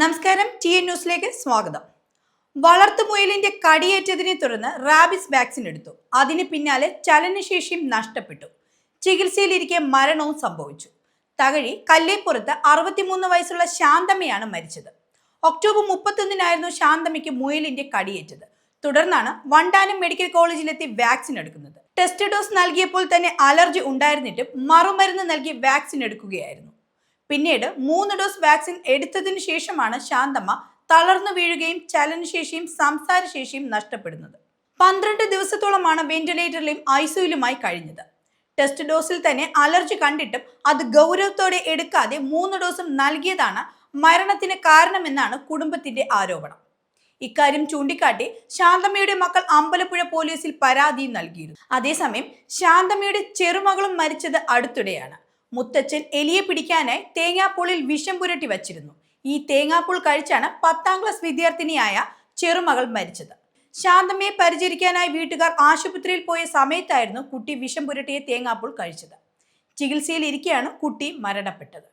നമസ്കാരം T N ന്യൂസിലേക്ക് സ്വാഗതം. വളർത്തുമുയലിന്റെ കടിയേറ്റതിനെ തുടർന്ന് റാബിസ് വാക്സിൻ എടുത്തു. അതിന് പിന്നാലെ ചലനശേഷിയും നഷ്ടപ്പെട്ടു. ചികിത്സയിലിരിക്കെ മരണവും സംഭവിച്ചു. തകഴി കല്ലേപ്പുറത്ത് അറുപത്തിമൂന്ന് വയസ്സുള്ള ശാന്തമ്മയാണ് മരിച്ചത്. ഒക്ടോബർ മുപ്പത്തൊന്നിനായിരുന്നു ശാന്തമ്മയ്ക്ക് മുയലിന്റെ കടിയേറ്റത്. തുടർന്നാണ് വണ്ടാനം മെഡിക്കൽ കോളേജിലെത്തി വാക്സിൻ എടുക്കുന്നത്. ടെസ്റ്റ് ഡോസ് നൽകിയപ്പോൾ തന്നെ അലർജി ഉണ്ടായിരുന്നിട്ടും മറുമരുന്ന് നൽകി വാക്സിൻ എടുക്കുകയായിരുന്നു. പിന്നീട് മൂന്ന് ഡോസ് വാക്സിൻ എടുത്തതിന് ശേഷമാണ് ശാന്തമ്മ തളർന്നു വീഴുകയും ചലനശേഷിയും സംസാരശേഷിയും നഷ്ടപ്പെടുന്നത്. പന്ത്രണ്ട് ദിവസത്തോളമാണ് വെന്റിലേറ്ററിലും ഐസിയുലുമായി കഴിഞ്ഞത്. ടെസ്റ്റ് ഡോസിൽ തന്നെ അലർജി കണ്ടിട്ടും അത് ഗൗരവത്തോടെ എടുക്കാതെ മൂന്ന് ഡോസും നൽകിയതാണ് മരണത്തിന് കാരണമെന്നാണ് കുടുംബത്തിന്റെ ആരോപണം. ഇക്കാര്യം ചൂണ്ടിക്കാട്ടി ശാന്തമ്മയുടെ മക്കൾ അമ്പലപ്പുഴ പോലീസിൽ പരാതിയും നൽകിയിരുന്നു. അതേസമയം ശാന്തമ്മയുടെ ചെറുമകളും മരിച്ചത് അടുത്തിടെയാണ്. മുത്തച്ഛൻ എലിയെ പിടിക്കാനായി തേങ്ങാപ്പൂളിൽ വിഷം പുരട്ടി വച്ചിരുന്നു. ഈ തേങ്ങാപ്പൂൾ കഴിച്ചാണ് പത്താം ക്ലാസ് വിദ്യാർത്ഥിനിയായ ചെറുമകൾ മരിച്ചത്. ശാന്തമ്മയെ പരിചരിക്കാനായി വീട്ടുകാർ ആശുപത്രിയിൽ പോയ സമയത്തായിരുന്നു കുട്ടി വിഷം പുരട്ടിയ തേങ്ങാപ്പൂൾ കഴിച്ചത്. ചികിത്സയിൽ ഇരിക്കെയാണ് കുട്ടി മരണപ്പെട്ടത്.